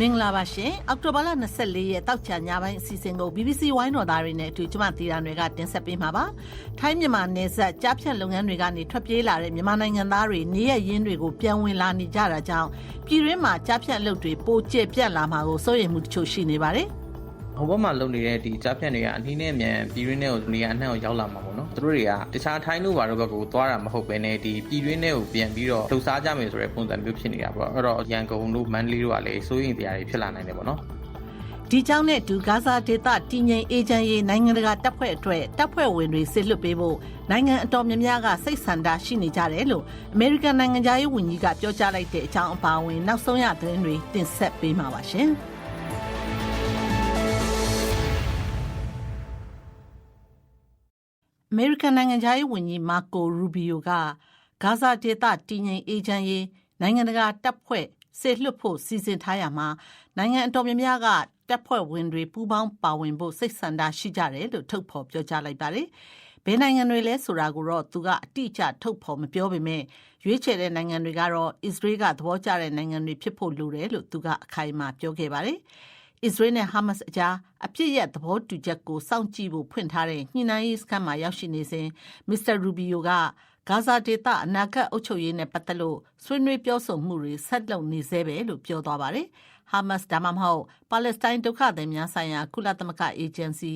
မင်္ဂလာပါရှင်အောက်တိုဘာလ24ရက်တောက်ချာညပိုင်းအစီအစဉ်ကို BBC ဝိုင်းတော်သားတွေနဲ့အတူကျမတီတာတွေကတင်ဆက်ပေးမှာပါထိုင်းမြန်မာနယ်စပ်ကြားဖြတ်လုပ်ငန်းတွေကနေထွက်ပြေးလာတဲ့မြန်မာနိုင်ငံသားတွေနေရရင်းတွေကိုပြန်ဝင်လာနေကြတာကြောင့်ပြည်တွင်းမှာကြားဖြတ်အလုပ်တွေပိုကျပြန့်လာမှာကိုစိုးရိမ်မှုတချို့ရှိနေပါတယ် ဟိုဘက်မှာလုံနေတဲ့ဒီကြားဖြတ်တွေကအနည်းနဲ့အမြန်ပြည်တွင်းထဲကိုနေရာအနှံ့ကိုရောက်လာမှာပေါ့နော်သူတို့တွေကတခြားထိုင်းလူဘာတို့ဘက်ကိုသွားတာမဟုတ်ဘဲနဲ့ဒီပြည်တွင်းထဲကိုပြန်ပြီးတော့လှုပ်ရှားကြမယ်ဆိုတဲ့ပုံစံမျိုးဖြစ်နေတာပေါ့အဲ့တော့ရန်ကုန်တို့မန္တလေးတို့ကလည်းစိုးရိမ်တရားတွေဖြစ်လာနိုင်တယ်ပေါ့နော်ဒီကြောင့်နဲ့ဒူဂါဇာဒေသတည်ငြိမ်အေဂျင့်ရေးနိုင်ငံတကာတပ်ဖွဲ့အတွက်တပ်ဖွဲ့ဝင်တွေစစ်လွတ်ပေးဖို့နိုင်ငံအတော်များများကစိတ်ဆန္ဒရှိနေကြတယ်လို့အမေရိကန်နိုင်ငံသားရေးဝန်ကြီးကပြောကြားလိုက်တဲ့အကြောင်းအပါအဝင် နောက်ဆုံးရသတင်းတွေတင်ဆက်ပေးမှာပါရှင်။ အမေရိကန်နိုင်ငံသားရေးဝန်ကြီးမာကိုရူဘီယိုကဂါဇာဒေသတည်ငြိမ်အေဂျင့်ရေးနိုင်ငံတကာတပ်ဖွဲ့ဆေလွတ်ဖို့စီစဉ်ထားရမှာနိုင်ငံအတော်များများကတပ်ဖွဲ့ဝင်တွေပူးပေါင်းပါဝင်ဖို့စိတ်ဆန္ဒရှိကြတယ်လို့ထုတ်ဖော်ပြောကြားလိုက်ပါတယ်။ဘယ်နိုင်ငံတွေလဲဆိုတာကိုတော့သူကအတိအကျထုတ်ဖော်မပြောပေမဲ့ရွေးချယ်တဲ့နိုင်ငံတွေကတော့အစ္စရေးကသဘောကျတဲ့နိုင်ငံတွေဖြစ်ဖို့လိုတယ်လို့သူကအခိုင်အမာပြောခဲ့ပါတယ်။ အစ္စရေးနဲ့ဟာမတ်စ်အကြားအပြစ်ရသဘောတူချက်ကိုစောင့်ကြည့်ဖို့ဖွင့်ထားတဲ့ညှိနှိုင်းရေးစခန်းမှာရောက်ရှိနေစဉ်မစ္စတာရူဘီယိုကဂါဇာဒေသအနာဂတ်အုပ်ချုပ်ရေးနဲ့ပတ်သက်လို့ဆွေးနွေးပြောဆိုမှုတွေဆက်လုပ်နေသေးပဲလို့ပြောသွားပါတယ်။ဟာမတ်စ်ဒါမှမဟုတ်ပါလက်စတိုင်းဒုက္ခသည်များဆိုင်ရာကုလသမဂ္ဂအေဂျင်စီ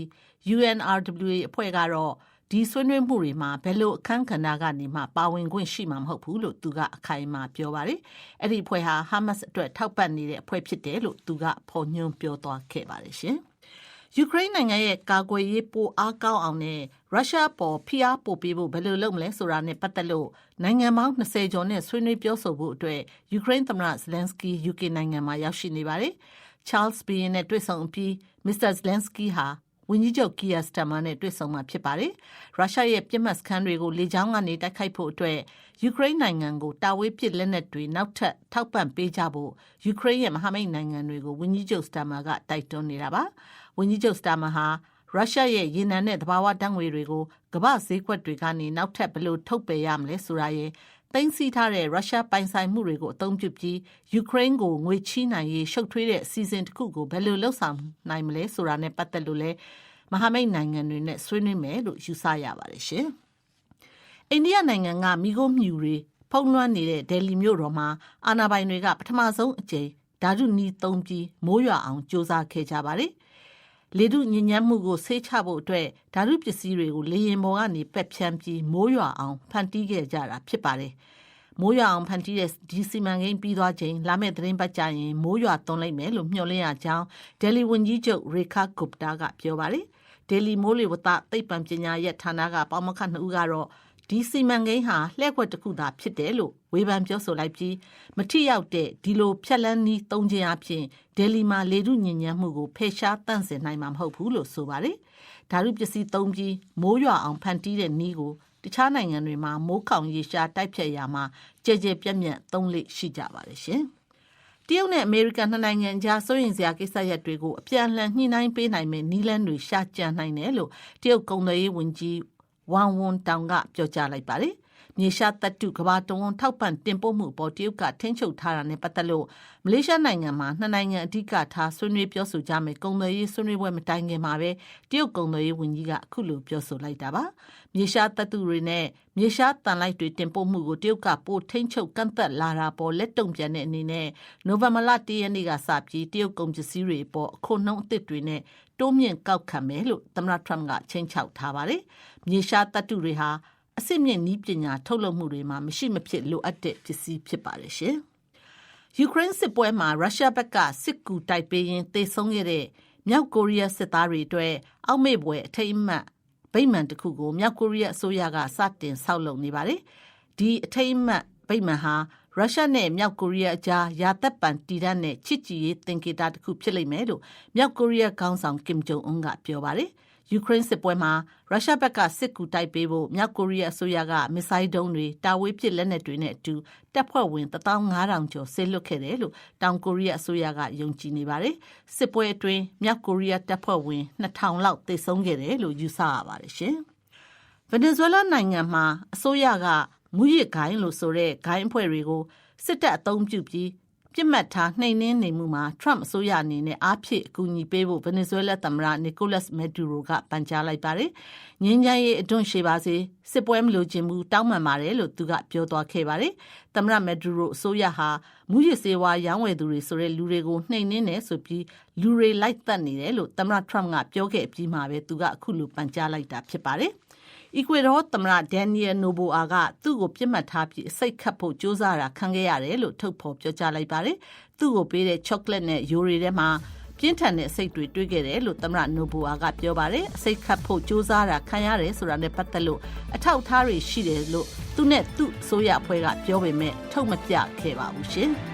UNRWA အဖွဲ့ကတော့ ဒီဆွေးနွေးမှုတွေမှာဘယ်လိုအခန်းကဏ္ဍကနေမှပါဝင်ခွင့်ရှိမှာမဟုတ်ဘူးလို့သူကအခိုင်အမာပြောပါတယ်။အဲ့ဒီအဖွဲ့ဟာဟာမတ်စ်အတွက်ထောက်ပံ့နေတဲ့အဖွဲ့ဖြစ်တယ်လို့သူကဖော်ညွှန်းပြောသွားခဲ့ပါတယ်ရှင်။ယူကရိန်းနိုင်ငံရဲ့ကာကွယ်ရေးပိုအားကောင်းအောင်နဲ့ရုရှားပေါ်ဖိအားပိုပေးဖို့ဘယ်လိုလုပ်မလဲဆိုတာနဲ့ပတ်သက်လို့နိုင်ငံပေါင်း20ကျော်နဲ့ဆွေးနွေးပြောဆိုဖို့အတွက်ယူကရိန်းသမ္မတဇလန်စကီ UK နိုင်ငံမှာရောက်ရှိနေပါတယ်။ Charles Bien နဲ့တွေ့ဆုံပြီး Mr. Zelensky ဟာ ဝန်ကြီးချုပ်ကီယာစတမန်နဲ့တွေ့ဆုံမှာဖြစ်ပါတယ်။ရုရှားရဲ့ပြစ်မှတ်စခန်းတွေကိုလေကြောင်းကနေတိုက်ခိုက်ဖို့အတွက်ယူကရိန်းနိုင်ငံကိုတာဝေးပစ်လက်နက်တွေနောက်ထပ်ထောက်ပံ့ပေးကြဖို့ယူကရိန်းရဲ့မဟာမိတ်နိုင်ငံတွေကိုဝန်ကြီးချုပ်စတမန်ကတိုက်တွန်းနေတာပါ။ဝန်ကြီးချုပ်စတမန်ဟာရုရှားရဲ့ရေနံနဲ့သဘာဝဓာတ်ငွေတွေကိုကမ္ဘာဈေးကွက်တွေကနေနောက်ထပ်ဘယ်လိုထုတ်ပယ်ရမလဲဆိုတာရဲ့ သိမ်းဆည်းထားတဲ့ရုရှားပိုင်ဆိုင်မှုတွေကိုအသုံးပြုပြီးယူကရိန်းကိုငွေချီးနိုင်ရေးရှုပ်ထွေးတဲ့အစီအစဉ်တစ်ခုကိုဘယ်လိုလှုပ်ဆောင်နိုင်မလဲဆိုတာနဲ့ပတ်သက်လို့လဲမဟာမိတ်နိုင်ငံတွေနဲ့ဆွေးနွေးမယ်လို့ယူဆရပါတယ်ရှင်။အိန္ဒိယနိုင်ငံကမိခိုးမြူတွေဖုံးလွှမ်းနေတဲ့ဒယ်လီမြို့တော်မှာအာဏာပိုင်တွေကပထမဆုံးအကြိမ်ဓာတုနီးသုံးပြီးမိုးရွာအောင်စ조사ခဲ့ကြပါတယ်။ လေတုညဉ့်ညမ်းမှုကိုဆေးချဖို့အတွက်ဓာတုပစ္စည်းတွေကိုလေရင်ပေါ်ကနေပက်ဖြန်းပြီးမိုးရွာအောင်ဖန်တီးခဲ့ကြတာဖြစ်ပါတယ်။မိုးရွာအောင်ဖန်တီးတဲ့ဒီစီမံကိန်းပြီးသွားချိန်လာမယ့်သတင်းပတ်ကြရင်မိုးရွာသွန်းလိုက်မယ်လို့မျှော်လင့်ရကြောင်းဒယ်လီဝန်ကြီးချုပ်ရေခါဂုပတာကပြောပါတယ်ဒေလီမိုးလေဝသသိပ္ပံပညာရဲ့ဌာနကပေါမခနှစ်ဦးကတော့ ဒီစီမံကိန်းဟာလှည့်ကွက်တစ်ခုသာဖြစ်တယ်လို့ဝေဖန်ပြောဆိုလိုက်ပြီးမထိရောက်တဲ့ဒီလိုဖြက်လန်းနီးသုံးခြင်းအပြင်ဒယ်လီမှာလေထုညဉ့်ညမ်းမှုကိုဖယ်ရှားတန့်စင်နိုင်မှာမဟုတ်ဘူးလို့ဆိုပါတယ်။ဓာတုပစ္စည်းသုံးပြီးမိုးရွာအောင်ဖန်တီးတဲ့နီးကိုတခြားနိုင်ငံတွေမှာမိုးခေါင်ရေရှားတိုက်ဖြတ်ရာမှာကြဲကြဲပြန့်ပြန့်သုံးလေရှိကြပါတယ်ရှင်။တရုတ်နဲ့အမေရိကန်နှစ်နိုင်ငံကြားစိုးရင်စရာကိစ္စရပ်တွေကိုအပြန်အလှန်ညှိနှိုင်းပေးနိုင်မယ့်နည်းလမ်းတွေရှာကြံနိုင်တယ်လို့တရုတ်ကုန်သွယ်ရေးဝန်ကြီး ဝမ်ဝန်တောင်ကပြောကြားလိုက်ပါတယ်။ မြေရှားတပ်တုကဘာတဝန်ထောက်ပံ့တင်ပို့မှုပေါ်တရုတ်ကထိန်းချုပ်ထားတာနဲ့ပတ်သက်လို့မလေးရှားနိုင်ငံမှာနှစ်နိုင်ငံအဓိကထားဆွေးနွေးပြောဆိုကြမယ်ကုန်သွယ်ရေးဆွေးနွေးပွဲမတိုင်ခင်မှာပဲတရုတ်ကုန်သွယ်ရေးဝန်ကြီးကအခုလိုပြောဆိုလိုက်တာပါမြေရှားတပ်သူတွေနဲ့မြေရှားတန်လိုက်တွေတင်ပို့မှုကိုတရုတ်ကပိုထိန်းချုပ်ကန့်သက်လာတာပေါ်လက်တုံပြန်တဲ့အနေနဲ့နိုဝင်ဘာလ၁ရက်နေ့ကစပြီးတရုတ်ကုန်ပစ္စည်းတွေပေါ်အခုနှုံးအသစ်တွေနဲ့တိုးမြင့်ကောက်ခံမယ်လို့သမ္မတထရမ့်ကချိန်ချောက်ထားပါတယ်မြေရှားတပ်သူတွေဟာ အစစ်မြင့်နည်းပညာထုတ်လုပ်မှုတွေမှာမရှိမဖြစ်လိုအပ်တဲ့ပစ္စည်းဖြစ်ပါတယ်ရှင်။ယူကရိန်းစစ်ပွဲမှာရုရှားဘက်ကစစ်ကူတိုက်ပေးရင်းတေဆုံးခဲ့တဲ့မြောက်ကိုရီးယားစစ်သားတွေအတွက်အောက်မေ့ပွဲအထိတ်အမှတ်ဗိမာန်တစ်ခုကိုမြောက်ကိုရီးယားအစိုးရကစတင်ဆောက်လုပ်နေပါတယ်။ဒီအထိတ်အမှတ်ဗိမာန်ဟာရုရှားနဲ့မြောက်ကိုရီးယားအကြားရာသက်ပံတည်တတ်တဲ့ချစ်ကြည်ရေးသင်္ကေတတစ်ခုဖြစ်လိမ့်မယ်လို့မြောက်ကိုရီးယားခေါင်းဆောင်ကင်ဂျုံအွန်းကပြောပါတယ် ယူကရိန်းစစ်ပွဲမှာရုရှားဘက်ကစစ်ကူတိုက်ပေးဖို့မြောက်ကိုရီးယားအစိုးရကမစ်ဆိုင်းဒုံးတွေတာဝေးပစ်လက်နက်တွေနဲ့အတူတပ်ဖွဲ့ဝင်15000ကျော်ဆေးလွတ်ခဲ့တယ်လို့တောင်ကိုရီးယားအစိုးရကယုံကြည်နေပါတယ်။စစ်ပွဲအတွင်းမြောက်ကိုရီးယားတပ်ဖွဲ့ဝင်2000လောက်သေဆုံးခဲ့တယ်လို့ယူဆရပါတယ်ရှင်။ဗင်နီဇွဲလားနိုင်ငံမှာအစိုးရကမူရစ်ဂိုင်းလို့ဆိုတဲ့ဂိုင်းအဖွဲ့တွေကိုစစ်တပ်အုံပြုပြီး ပြစ်မှတ်ထားနှိမ်နင်းနေမှုမှာ Trump အစိုးရအနေနဲ့အားဖြည့်အကူအညီပေးဖို့ဗင်နီဇွဲလားသမ္မတနီကိုလတ်မက်ဒူရိုကပန်ကြားလိုက်ပါတယ်။ငင်းချမ်းရေးအတွန့်ရှည်ပါစေစစ်ပွဲမလိုချင်ဘူးတောင်းပန်ပါတယ်လို့သူကပြောသွားခဲ့ပါတယ်။သမ္မတမက်ဒူရိုအစိုးရဟာမူရစ်စေဝါရောင်းဝယ်သူတွေဆိုတဲ့လူတွေကိုနှိမ်နင်းနေဆိုပြီးလူတွေလိုက်သက်နေတယ်လို့သမ္မတ Trump ကပြောခဲ့ပြီးမှပဲသူကအခုလိုပန်ကြားလိုက်တာဖြစ်ပါတယ်။ အီကွေဒေါသမ္မတဒန်နီယယ်နိုဘိုအာကသူ့ကိုပြစ်မှတ်ထားပြီးအစိတ်ခတ်ဖို့ ကြိုးစားတာ ခံခဲ့ရတယ်လို့ ထုတ်ဖော်ပြောကြားလိုက်ပါတယ်။သူ့ကိုပေးတဲ့ ချောကလက်နဲ့ ယိုရီထဲမှာ ပြင်းထန်တဲ့အစိတ်တွေ တွေ့ခဲ့တယ်လို့ သမ္မတနိုဘိုအာကပြောပါတယ်။အစိတ်ခတ်ဖို့ ကြိုးစားတာ ခံရတယ်ဆိုတာနဲ့ ပတ်သက်လို့ အထောက်အထားတွေ ရှိတယ်လို့ သူနဲ့ သူ့အစိုးရအဖွဲ့က ပြောပေမဲ့ထုတ်မပြခဲ့ပါဘူး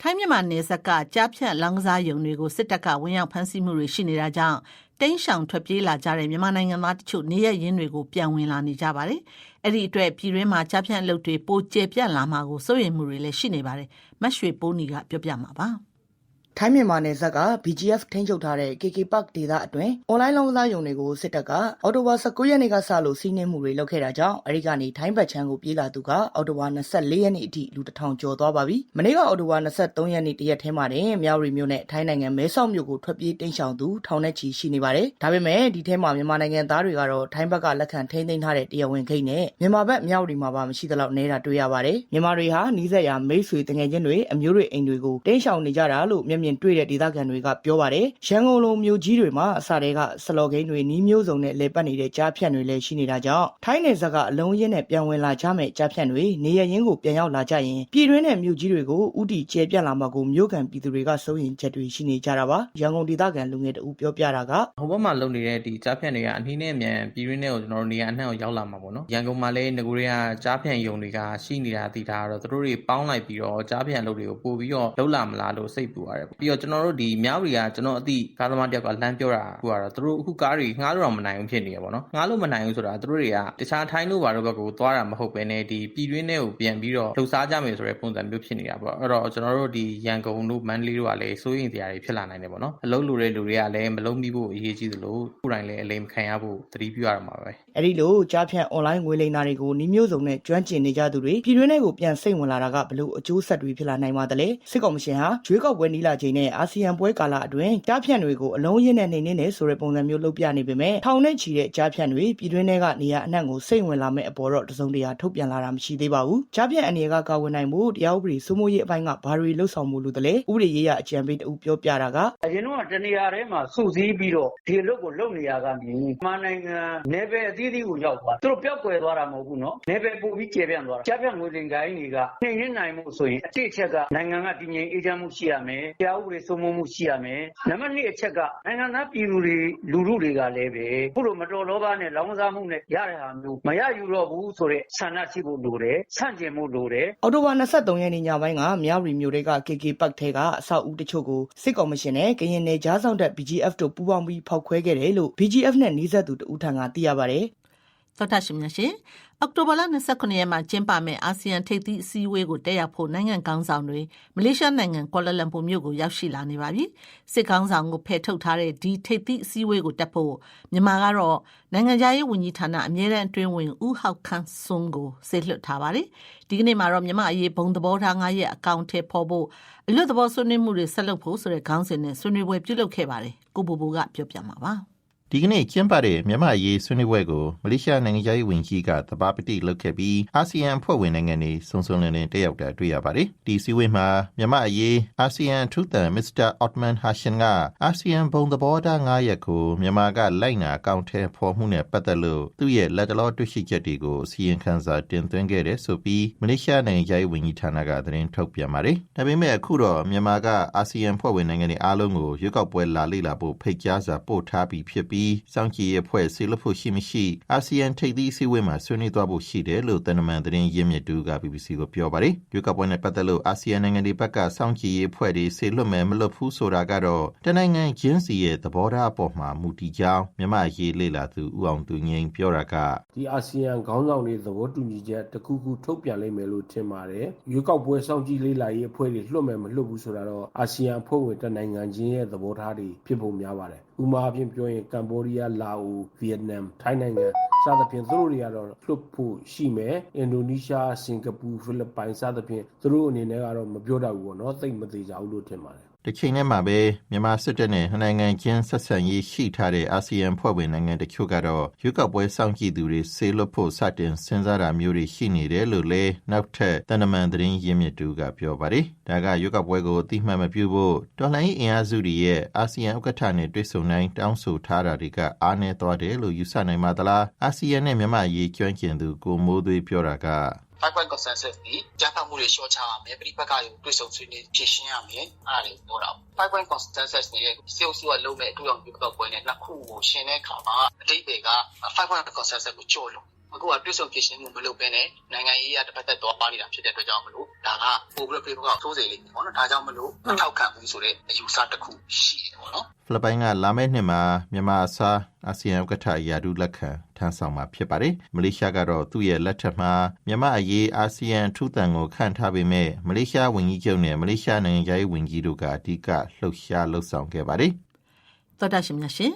ထိုင်းမြန်မာနယ်စပ်ကကြားဖြတ်လောင်းကစားယုံတွေကိုစစ်တပ်ကဝင်ရောက်ဖမ်းဆီးမှုတွေရှိနေတာကြောင့်တိန့်ရှောင်ထွက်ပြေးလာကြတဲ့မြန်မာနိုင်ငံသားတချို့နေရရင်းတွေကိုပြန်ဝင်လာနေကြပါတယ်။အဲ့ဒီအတွက်ပြည်တွင်းမှာကြားဖြတ်အလုပ်တွေပိုကျပြန့်လာမှာကိုစိုးရိမ်မှုတွေလည်းရှိနေပါတယ်။မတ်ရွှေပိုးနီကပြောပြမှာပါ။ ထိုင်းမြန်မာနယ်စပ်က BGF ထိန်းချုပ်ထားတဲ့ KK Park ဒေသအတွင်း အွန်လိုင်းလောင်းကစားရုံတွေကို စစ်တပ်က အော်တိုဘာ19ရက်နေ့ကစလို့ စီးနင်းမှုတွေ လုပ်ခဲ့တာကြောင့် အဲဒီကနေ ထိုင်းဘက်ချမ်းကို ပြေးလာသူက အော်တိုဘာ24ရက်နေ့အထိ လူတစ်ထောင်ကျော်သွားပါပြီ။မနေ့က အော်တိုဘာ23ရက်နေ့ တရက်ထဲမှာတင် မြောက်ရီမြို့နဲ့ ထိုင်းနိုင်ငံ မဲဆောက်မြို့ကို ထွက်ပြေးတိမ်းရှောင်သူ ထောင်နဲ့ချီ ရှိနေပါတယ်။ဒါပေမဲ့ ဒီထဲမှာ မြန်မာနိုင်ငံသားတွေကတော့ ထိုင်းဘက်က လက်ခံထိန်းသိမ်းထားတဲ့ တရားဝင်ခိတ်နဲ့ မြန်မာဘက် မြောက်ရီမှာပါ မရှိသလောက်နေတာ တွေ့ရပါတယ်။မြန်မာတွေဟာ နီးစပ်ရာ မိတ်ဆွေတငယ်ချင်းတွေ အမျိုးတွေအိမ်တွေကို တိမ်းရှောင်နေကြတာလို့ မျက်မြင်တွေ့တဲ့ဒေသခံတွေကပြောပါတယ်။ရန်ကုန်လိုမျိုးကြီးတွေမှာအစားတွေကဆလော်ဂိန်းတွေနီးမျိုးစုံနဲ့လေပတ်နေတဲ့ကြားဖြတ်တွေလည်းရှိနေတာကြောင့်ထိုင်းနယ်စပ်ကအလုံးရင်းနဲ့ပြန်ဝင်လာကြမဲ့ကြားဖြတ်တွေနေရရင်းကိုပြန်ရောက်လာကြရင်ပြည်တွင်းနဲ့မြို့ကြီးတွေကိုဥတီကျဲပြန့်လာမှာကိုမြို့ကန်ပြည်သူတွေကစိုးရင်ချက်တွေရှိနေကြတာပါ။ရန်ကုန်ဒေသခံလူငယ်တဦးပြောပြတာကဟိုဘက်မှာလုံနေတဲ့ဒီကြားဖြတ်တွေကအနှီးနဲ့အမြန်ပြည်တွင်းနဲ့ကိုကျွန်တော်တို့နေရာအနှံ့ကိုရောက်လာမှာပေါ့နော်ရန်ကုန်မှာလည်းငကိုတွေကကြားဖြတ်ယုံတွေကရှိနေတာသိတာကတော့သူတို့တွေပေါင်းလိုက်ပြီးတော့ကြားဖြတ်လုပ်တွေကိုပို့ပြီးတော့လောက်လာမလားလို့စိတ်ပူရတယ်ပြီးတော့ကျွန်တော်တို့ဒီမြောက်တွေကကျွန်တော်အသည့်ကားသမားတယောက်ကလမ်းပြောတာခုကတော့သူတို့အခုကားတွေငှားလို့တော့မနိုင်ဘူးဖြစ်နေရပေါ့နော်ငှားလို့မနိုင်ဘူးဆိုတာသူတို့တွေကတခြားထိုင်းလို့ဘာလို့ဘက်ကိုသွားတာမဟုတ်ပဲねဒီပြည်တွင်းနဲ့ကိုပြန်ပြီးတော့လှုပ်ရှားကြမယ်ဆိုတဲ့ပုံစံမျိုးဖြစ်နေတာပေါ့အဲ့တော့ကျွန်တော်တို့ဒီရန်ကုန်တို့မန္တလေးတို့ကလည်းစိုးရိမ်စရာတွေဖြစ်လာနိုင်တယ်ပေါ့နော်အလုံးလိုတဲ့လူတွေကလည်းမလုံးမိဖို့အရေးကြီးသလိုခုတိုင်းလည်းအလိမ်ခံရဖို့သတိပြုရမှာပဲအဲ့ဒီလိုကြားဖြတ်အွန်လိုင်းငွေလိမ်တာတွေကိုနှီးမျိုးစုံနဲ့ကျွမ်းကျင်နေကြသူတွေပြည်တွင်းထဲကိုပြန်စိတ်ဝင်လာတာကဘလို့အကျိုးဆက်တွေဖြစ်လာနိုင်ပါသလဲစစ်ကောင်မရှင်ဟာကျွေးကောက်ပွဲနီးလာချိန်နဲ့အာဆီယံပွဲကာလအတွင်းကြားဖြတ်တွေကိုအလုံးရင်းနဲ့နှိမ်နှင်းနေဆိုတဲ့ပုံစံမျိုးလုပ်ပြနေပေမဲ့ထောင်နဲ့ချီတဲ့ကြားဖြတ်တွေပြည်တွင်းထဲကနေရာအနှံ့ကိုစိတ်ဝင်လာမဲ့အပေါ်တော့တစုံတရာထုတ်ပြန်လာတာမရှိသေးပါဘူးကြားဖြတ်အနေကကာဝယ်နိုင်မှုတရားဥပဒေစိုးမိုးရေးအပိုင်းကဘာတွေလှုပ်ဆောင်မှုလို့တလဲဥပဒေရေးရအကြံပေးတဦးပြောပြတာကအရင်တော့တနေရာထဲမှာစုစည်းပြီးတော့ဒီအလုပ်ကိုလုပ်နေရကမြင်မြန်မာနိုင်ငံနယ်ပယ်အသီးသီးကိုရောက်သွားသူတို့ပျောက်ကွယ်သွားတာမဟုတ်ဘူးနော်နယ်ပယ်ပို့ပြီးကျေပြန့်သွားတာကြားပြန့်ငွေတင်ကိုင်းတွေကနှိမ်နှင်းနိုင်မှုဆိုရင်အတိအချက်ကနိုင်ငံကတည်ငြိမ်အေးချမ်းမှုရှိရမယ်တရားဥပဒေစိုးမိုးမှုရှိရမယ်နံပါတ်2အချက်ကနိုင်ငံသားပြည်သူတွေလူထုတွေကလည်းပဲခုလိုမတော်လောဘနဲ့လောင်းကစားမှုနဲ့ရတဲ့ဟာမျိုးမရယူတော့ဘူးဆိုတဲ့ဆန္ဒရှိဖို့လိုတယ်ဆန့်ကျင်မှုလိုတယ်အော်တိုဘာ23ရက်နေ့ညပိုင်းကမြောက်ရီမြို့တွေက KK Park ထဲကအဆောက်အဦတချို့ကိုစစ်ကောင်မရှင်နဲ့ကရင်နယ်ကြားဆောင်တပ် BGF တို့ပူးပေါင်းပြီးဖောက်ခွဲခဲ့တယ်လို့ BGF နဲ့နှီးဆက်သူတဦးထံကသိရပါတယ် သောတာရှင်များရှင်အောက်တိုဘာလ29ရက်မှာကျင်းပမယ့်အာဆီယံထိပ်သီးအစည်းအဝေးကိုတက်ရောက်ဖို့နိုင်ငံကောင်းဆောင်တွေမလေးရှားနိုင်ငံကွာလာလမ်ပူမြို့ကိုရောက်ရှိလာနေပါပြီစစ်ကောင်းဆောင်ကိုဖယ်ထုတ်ထားတဲ့ဒီထိပ်သီးအစည်းအဝေးကိုတက်ဖို့မြန်မာကတော့နိုင်ငံခြားရေးဝန်ကြီးဌာနအမြဲတမ်းအတွင်းဝင်ဦးဟောက်ခန့်စွန်းကိုဆေလွှတ်ထားပါတယ်ဒီကနေ့မှာတော့မြန်မာအရေးဘုံသဘောထား9ရက်အကောင့်ထဲပေါ်ဖို့အလွတ်သဘောဆွေးနွေးမှုတွေဆက်လုပ်ဖို့ဆိုတဲ့ခေါင်းစဉ်နဲ့ဆွေးနွေးပွဲပြုလုပ်ခဲ့ပါတယ်ကိုဘူဘူကပြောပြမှာပါ ဒဒီကနေ့ကျင်းပတဲ့မြန်မာ့အရေးဆွေးနွေးပွဲကိုမလေးရှားနိုင်ငံသားရေးဝန်ကြီးကသဘာပတိလုပ်ခဲ့ပြီးအာဆီယံအဖွဲ့ဝင်နိုင်ငံတွေစုံစုံလင်လင်တက်ရောက်တာတွေ့ရပါတယ်။ဒီစည်းဝေးမှာမြန်မာ့အရေးအာဆီယံအထူးသံမစ္စတာအော့တမန်ဟာရှင်ကအာဆီယံဘုံသဘောထား9ရပ်ကိုမြန်မာကလိုက်နာအကောင့်ထဲဖော်မှုနဲ့ပတ်သက်လို့သူ့ရဲ့လက်တလောတွေ့ရှိချက်တွေကိုအစီရင်ခံစာတင်သွင်းခဲ့တယ်ဆိုပြီးမလေးရှားနိုင်ငံသားရေးဝန်ကြီးဌာနကသတင်းထုတ်ပြန်ပါတယ်။ဒါပေမဲ့အခုတော့မြန်မာကအာဆီယံအဖွဲ့ဝင်နိုင်ငံတွေအားလုံးကိုရွေးကောက်ပွဲလာလေ့လာဖို့ဖိတ်ကြားစာပို့ထားပြီးဖြစ်ပြီးစောင့်ကြည့်ရေးအဖွဲ့ဆေးလို့ဖို့ရှိမရှိအာဆီယံထိပ်သီးအစည်းအဝေးမှာဆွေးနွေးသွားဖို့ရှိတယ်လို့တန်တမန်သတင်းရင်းမြစ်တူက BBC ကိုပြောပါတယ်။ရွေးကောက်ပွဲနဲ့ပတ်သက်လို့အာဆီယံနိုင်ငံတွေဘက်ကစောင့်ကြည့်ရေးအဖွဲ့တွေဆေးလွတ်မယ်မလွတ်ဘူးဆိုတာကတော့တနိုင်ငံချင်းစီရဲ့သဘောထားအပေါ်မှာမူတည်ကြောင်းမြန်မာအရေးလေ့လာသူဦးအောင်သူငိမ့်ပြောတာကဒီအာဆီယံခေါင်းဆောင်တွေသဘောတူညီချက်တစ်ခုခုထုတ်ပြန်လိမ့်မယ်လို့ထင်ပါတယ်ရွေးကောက်ပွဲစောင့်ကြည့်လေ့လာရေးအဖွဲ့တွေလွှတ်မယ်မလွှတ်ဘူးဆိုတာတော့အာဆီယံအဖွဲ့ဝင်တစ်နိုင်ငံချင်းရဲ့သဘောထားတွေဖြစ်ဖို့များပါတယ်ဥပမာအဖြစ်ပြောရင်ကမ်ဘောဒီးယားလာအိုဗီယက်နမ်ထိုင်းနိုင်ငံစသဖြင့်သူတို့တွေကတော့လွှတ်ဖို့ရှိမယ်အင်ဒိုနီးရှားစင်ကာပူဖိလစ်ပိုင်စသဖြင့်သူတို့အနေနဲ့ကတော့မပြောတတ်ဘူးပေါ့နော်သိပ်မသေးကြဘူးလို့ထင်ပါတယ် တစ်ချိန်တည်းမှာပဲမြန်မာစစ်တပ်နဲ့နှစ်နိုင်ငံချင်းဆက်ဆံရေးရှိထားတဲ့အာဆီယံဖွဲ့ဝင်နိုင်ငံတချို့ကတော့ရွေးကောက်ပွဲစောင့်ကြည့်သူတွေဆေးလွတ်ဖို့စတင်စဉ်းစားတာမျိုးတွေရှိနေတယ်လို့လည်းနောက်ထပ်တန်တမန်သတင်းရင်းမြစ်တူကပြောပါတယ်။ဒါကရွေးကောက်ပွဲကိုအတိမတ်မပြုဖို့တော်လှန်ရေးအင်အားစုတွေရဲ့အာဆီယံဥက္ကဋ္ဌနဲ့တွေ့ဆုံတိုင်းတောင်းဆိုထားတာတွေကအားနည်းသွားတယ်လို့ယူဆနိုင်ပါသလား။အာဆီယံနဲ့မြန်မာအရေးကျွမ်းကျင်သူကိုမိုးသွေးပြောတာက five point consensus ဒီကြားဖတ်မှုတွေလျှော့ချရမယ်ပြိပက္ခတွေကိုတွေ့ဆုံဆွေးနွေးဖြေရှင်းရမယ်အဲ့ဒါတွေပြောတာပေါ့ five point consensus နဲ့စေုပ်စုကလုံးမဲ့အထူးအောင်ပြုတ်ပွဲနဲ့နှစ်ခုကိုရှင်းတဲ့အခါမှာအတိတ်တွေက five point consensus ကိုကြော်လို့ အခုကတွေ့ဆုံဖြေရှင်းမှုမလုပ်ဘဲနဲ့နိုင်ငံရေးအတစ်ဖက်သက်သွားပါနေတာဖြစ်တဲ့အတွက်ကြောင့်မလို့ဒါကပိုပြီးပြိပက္ခကိုစိုးစိမ်လိမ့်မယ်ပေါ့နော်ဒါကြောင့်မလို့မထောက်ခံဘူးဆိုတဲ့အယူဆတစ်ခုရှိတယ်ပေါ့နော်ဖိလစ်ပိုင်ကလာမယ့်နှစ်မှာမြန်မာအစားအာဆီယံဥက္ကဋ္ဌရာထူးလက်ခံထမ်းဆောင်မှာဖြစ်ပါတယ်။မလေးရှားကတော့သူ့ရဲ့လက်ထက်မှာမြန်မာအရေးအာဆီယံထူးတန်ကိုခန့်ထားပေမဲ့မလေးရှားဝန်ကြီးချုပ်နဲ့မလေးရှားနိုင်ငံသားရေးဝန်ကြီးတို့ကအဓိကလှုပ်ရှားလှုပ်ဆောင်ခဲ့ပါတယ်။သောတာရှင်များရှင်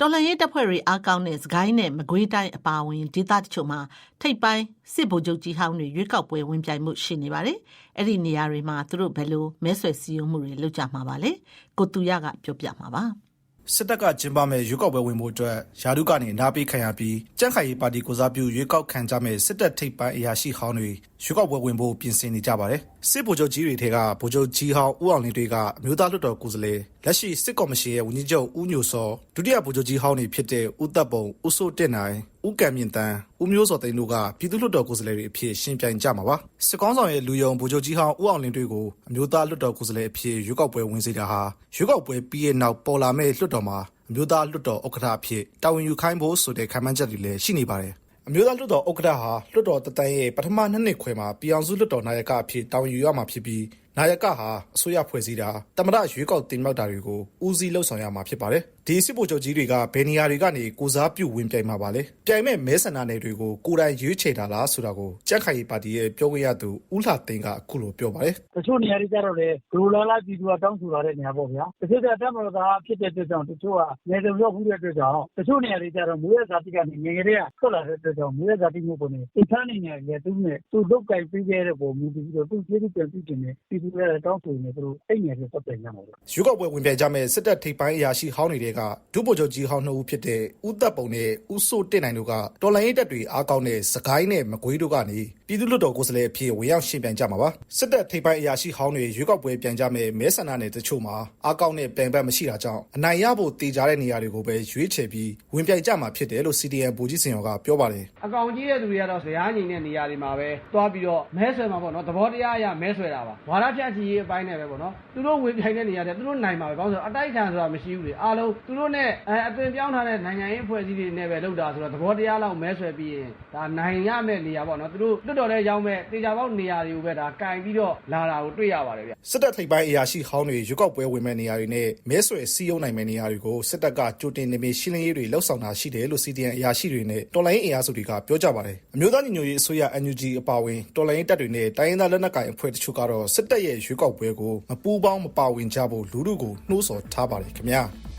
တော်လှန်ရေးတပ်ဖွဲ့တွေအားကောင်းတဲ့စကိုင်းနဲ့မကွေးတိုင်းအပါအဝင်ဒေသတချို့မှာထိပ်ပိုင်းစစ်ဗိုလ်ချုပ်ကြီးဟောင်းတွေရွေးကောက်ပွဲဝင်ပြိုင်မှုရှိနေပါတယ်။အဲ့ဒီနေရာတွေမှာသူတို့ဘယ်လိုမဲဆွယ်စည်းရုံးမှုတွေလုပ်ကြမှာပါလဲ။ကိုတူရကပြောပြမှာပါ။ စစ်တပ်ကကျင်းပမဲ့ရွေးကောက်ပွဲဝင်ဖို့အတွက်ယာဒုကနေနားပေးခံရပြီးကြန့်ခိုင်ရေးပါတီကိုစားပြုရွေးကောက်ခံကြမဲ့စစ်တပ်ထိပ်ပိုင်းအရာရှိဟောင်းတွေရွေးကောက်ပွဲဝင်ဖို့ပြင်ဆင်နေကြပါတယ်စစ်ဗိုလ်ချုပ်ကြီးတွေထဲကဗိုလ်ချုပ်ကြီးဟောင်းဦးအောင်လင်းတွေကအမျိုးသားလွှတ်တော်ကိုယ်စားလှယ်လက်ရှိစစ်ကော်မရှင်ရဲ့ဝန်ကြီးချုပ်ဦးညိုစောဒုတိယဗိုလ်ချုပ်ကြီးဟောင်းတွေဖြစ်တဲ့ဦးသက်ပုံဦးစိုးတက်နိုင် ဦးကံမြင့်တန်းဦးမျိုးစောသိန်းတို့ကပြည်သူ့လွှတ်တော်ကိုယ်စားလှယ်တွေအဖြစ်ရှင်းပြိုင်ကြမှာပါစစ်ကောင်းဆောင်ရဲ့လူယုံဗိုလ်ချုပ်ကြီးဟောင်းဦးအောင်လင်းတွေကိုအမျိုးသားလွှတ်တော်ကိုယ်စားလှယ်အဖြစ်ရွေးကောက်ပွဲဝင်စေတာဟာရွေးကောက်ပွဲပြီးရဲ့နောက်ပေါ်လာမဲ့လွှတ်တော်မှာအမျိုးသားလွှတ်တော်ဥက္ကဋ္ဌအဖြစ်တာဝန်ယူခိုင်းဖို့ဆိုတဲ့ခံမှန်းချက်တွေလည်းရှိနေပါတယ်အမျိုးသားလွှတ်တော်ဥက္ကဋ္ဌဟာလွှတ်တော်တတန်းရဲ့ပထမနှစ်နှစ်ခွဲမှာပြည်အောင်စုလွှတ်တော်နာယကအဖြစ်တာဝန်ယူရမှာဖြစ်ပြီးနာယကဟာအစိုးရဖွဲ့စည်းတာတမရရွေးကောက်တင်မြှောက်တာတွေကိုဦးစီးလှုပ်ဆောင်ရမှာဖြစ်ပါတယ် ဒီစစ်ဗိုလ်ချုပ်ကြီးတွေကဘယ်နေရာတွေကနေကိုစားပြုဝင်ပြိုင်မှာပါလဲပြိုင်မဲ့မဲဆန္ဒနယ်တွေကိုကိုယ်တိုင်ရွေးချယ်တာလားဆိုတာကိုကြက်ခိုင်ပါတီရဲ့ပြောခွင့်ရသူဦးလှသိန်းကအခုလိုပြောပါတယ်တချို့နေရာတွေကြတော့လေဒလိုလာလာပြည်သူကတောင်းဆိုလာတဲ့နေရာပေါ့ဗျာတချို့ကတက်မလို့သားဖြစ်တဲ့အတွက်ကြောင့်တချို့ကနေစုံရောက်ဘူးတဲ့အတွက်ကြောင့်တချို့နေရာတွေကြတော့မူရဇာတိကနေငငယ်တွေကထွက်လာတဲ့အတွက်ကြောင့်မူရဇာတိမျိုးပေါ်နေအိတ်ဖမ်းနေနေလေသူနဲ့သူလုတ်ကြိုက်ပြီးခဲ့တဲ့ပုံမူပြီးတော့သူကျေးဇူးပြန်ပြီးတင်နေပြည်သူတွေတောင်းဆိုနေသူတို့အိတ်ငယ်တွေပတ်ပြန်ကြမှာပေါ့ရွေးကောက်ပွဲဝင်ပြိုင်ကြမဲ့စစ်တပ်ထိပ်ပိုင်းအရာရှိဟောင်းတွေကဒုဗိုလ်ချုပ်ကြီးဟောင်းနှစ်ဦးဖြစ်တဲ့ဦးသက်ပုံနဲ့ဦးစိုးတင့်နိုင်တို့ကတော်လိုင်းရေးတပ်တွေအားကောင်းတဲ့စကိုင်းနဲ့မကွေးတို့ကနေပြည်သူ့လွှတ်တော်ကိုယ်စားလှယ်အဖြစ်ဝင်ရောက်ရှင်ပြိုင်ကြမှာပါစစ်တပ်ထိပ်ပိုင်းအရာရှိဟောင်းတွေရွေးကောက်ပွဲပြိုင်ကြမဲ့မဲဆန္ဒနယ်တချို့မှာအားကောင်းတဲ့ပြိုင်ဘက်မရှိတာကြောင့်အနိုင်ရဖို့တေချာတဲ့နေရာတွေကိုပဲရွေးချယ်ပြီးဝင်ပြိုင်ကြမှာဖြစ်တယ်လို့ CDN ဗိုလ်ကြီးစင်ရောကပြောပါတယ်အကောင်ကြီးရဲ့သူတွေကတော့ဇရားညီတဲ့နေရာတွေမှာပဲတွားပြီးတော့မဲဆွယ်မှာပေါ့နော်သဘောတရားအရမဲဆွယ်တာပါဝါရဖြန့်ချီရေးအပိုင်းနဲ့ပဲပေါ့နော်သူတို့ဝင်ပြိုင်တဲ့နေရာတွေသူတို့နိုင်မှာပဲကောင်းဆိုအတိုက်ခံဆိုတာမရှိဘူးလေအားလုံးသူတို့နဲ့အဲအသွင်ပြောင်းထားတဲ့နိုင်ငံရေးအဖွဲ့အစည်းတွေနဲ့ပဲလုပ်တာဆိုတော့သဘောတရားလောက်မဲဆွယ်ပြီးရင်ဒါနိုင်ရမယ့်နေရာပေါ့နော်သူတို့တွတ်တော်တဲ့ရောက်မဲ့တေချာပေါက်နေရာတွေကိုပဲဒါကင်ပြီးတော့လာတာကိုတွေ့ရပါတယ်ဗျစစ်တပ်ထိပ်ပိုင်းအရာရှိဟောင်းတွေရွေးကောက်ပွဲဝင်မဲ့နေရာတွေနဲ့မဲဆွယ်စည်းရုံးနိုင်မဲ့နေရာတွေကိုစစ်တပ်ကကြိုတင်နေမီရှင်းလင်းရေးတွေလှုပ်ဆောင်တာရှိတယ်လို့ CDN အရာရှိတွေနဲ့တော်လိုင်းအင်အားစုတွေကပြောကြပါတယ်အမျိုးသားညီညွတ်ရေးအစိုးရ NUG အပါအဝင်တော်လိုင်းတပ်တွေနဲ့တိုင်းရင်းသားလက်နက်ကိုင်အဖွဲ့တချို့ကတော့စစ်တပ်ရဲ့ရွေးကောက်ပွဲကိုမပူးပေါင်းမပါဝင်ကြဖို့လူထုကိုနှိုးဆော်ထားပါတယ်ခင်ဗျာ။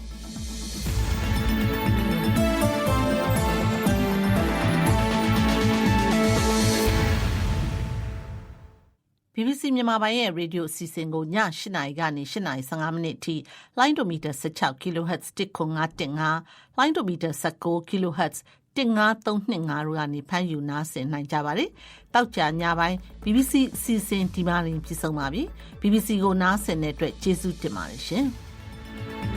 BBC မြန်မာပိုင်းရဲ့ရေဒီယိုအစီအစဉ်ကိုည8:00နာရီကနေ8:15မိနစ်ထိလိုင်းဒိုမီတာ16 kHz 105.5လိုင်းဒိုမီတာ19 kHz 15325တို့ကနေဖမ်းယူနားဆင်နိုင်ကြပါတယ်။တောက်ကြညပိုင်း BBC အစီအစဉ်ဒီမှာရင်ပြဆုံးပါပြီ။ BBC ကိုနားဆင်တဲ့အတွက်ကျေးဇူးတင်ပါတယ်ရှင်။